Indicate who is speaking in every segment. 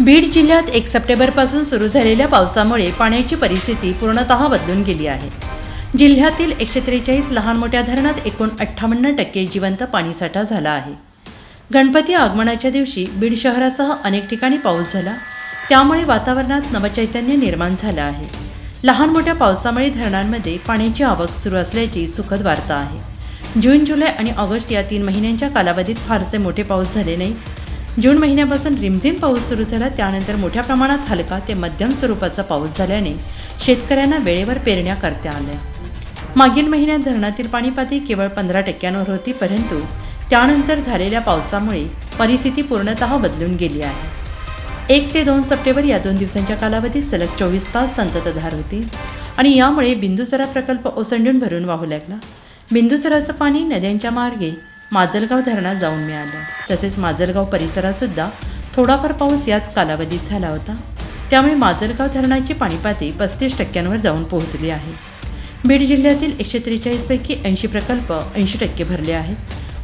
Speaker 1: बीड जिल्ह्यात एक सप्टेंबरपासून सुरू झालेल्या पावसामुळे पाण्याची परिस्थिती पूर्णतः बदलून गेली आहे. जिल्ह्यातील एकशे त्रेचाळीस लहान मोठ्या धरणात एकूण अठ्ठावन्न टक्के जिवंत पाणीसाठा झाला आहे. गणपती आगमनाच्या दिवशी बीड शहरासह अनेक ठिकाणी पाऊस झाला. त्यामुळे वातावरणात नवचैतन्य निर्माण झालं आहे. लहान मोठ्या पावसामुळे धरणांमध्ये पाण्याची आवक सुरू असल्याची सुखद वार्ता आहे. जून जुलै आणि ऑगस्ट या तीन महिन्यांच्या कालावधीत फारसे मोठे पाऊस झाले नाही. जून महिन्यापासून रिमझिम पाऊस सुरू झाला त्यानंतर मोठ्या प्रमाणात हलका ते मध्यम स्वरूपाचा पाऊस झाल्याने शेतकऱ्यांना वेळेवर पेरण्या करता आल्या. मागील महिन्यात धरणातील पाणीपाती केवळ पंधरा टक्क्यांवर होती परंतु त्यानंतर झालेल्या पावसामुळे परिस्थिती पूर्णतः बदलून गेली आहे. एक ते दोन सप्टेंबर या दोन दिवसांच्या कालावधीत सलग चोवीस तास संततधार होती आणि यामुळे बिंदुसरा प्रकल्प ओसंडून भरून वाहू लागला. बिंदुसराचं पाणी नद्यांच्या मार्गे माजलगाव धरणात जाऊन मिळालं. तसेच माजलगाव परिसरातसुद्धा थोडाफार पाऊस याच कालावधीत झाला होता. त्यामुळे माजलगाव धरणाची पाणीपाती पस्तीस टक्क्यांवर जाऊन पोहोचली आहे. बीड जिल्ह्यातील एकशे त्रेचाळीसपैकी ऐंशी प्रकल्प ऐंशी टक्के भरले आहेत.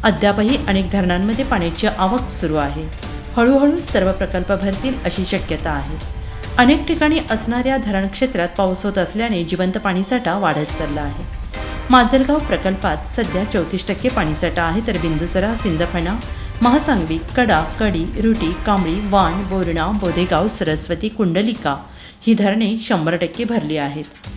Speaker 1: अद्यापही अनेक धरणांमध्ये पाण्याची आवक सुरू आहे. हळूहळू सर्व प्रकल्प भरतील अशी शक्यता आहे. अनेक ठिकाणी असणाऱ्या धरण क्षेत्रात पाऊस होत असल्याने जिवंत पाणीसाठा वाढत चालला आहे. माजलगाव प्रकल्पात सध्या चौतीस टक्के पाणीसाठा आहे तर बिंदुसरा सिंदफणा महासांगवी कडा कडी रुटी कांबळी वाण बोरणा बोधेगाव सरस्वती कुंडलिका ही धरणे शंभर टक्के भरली आहेत.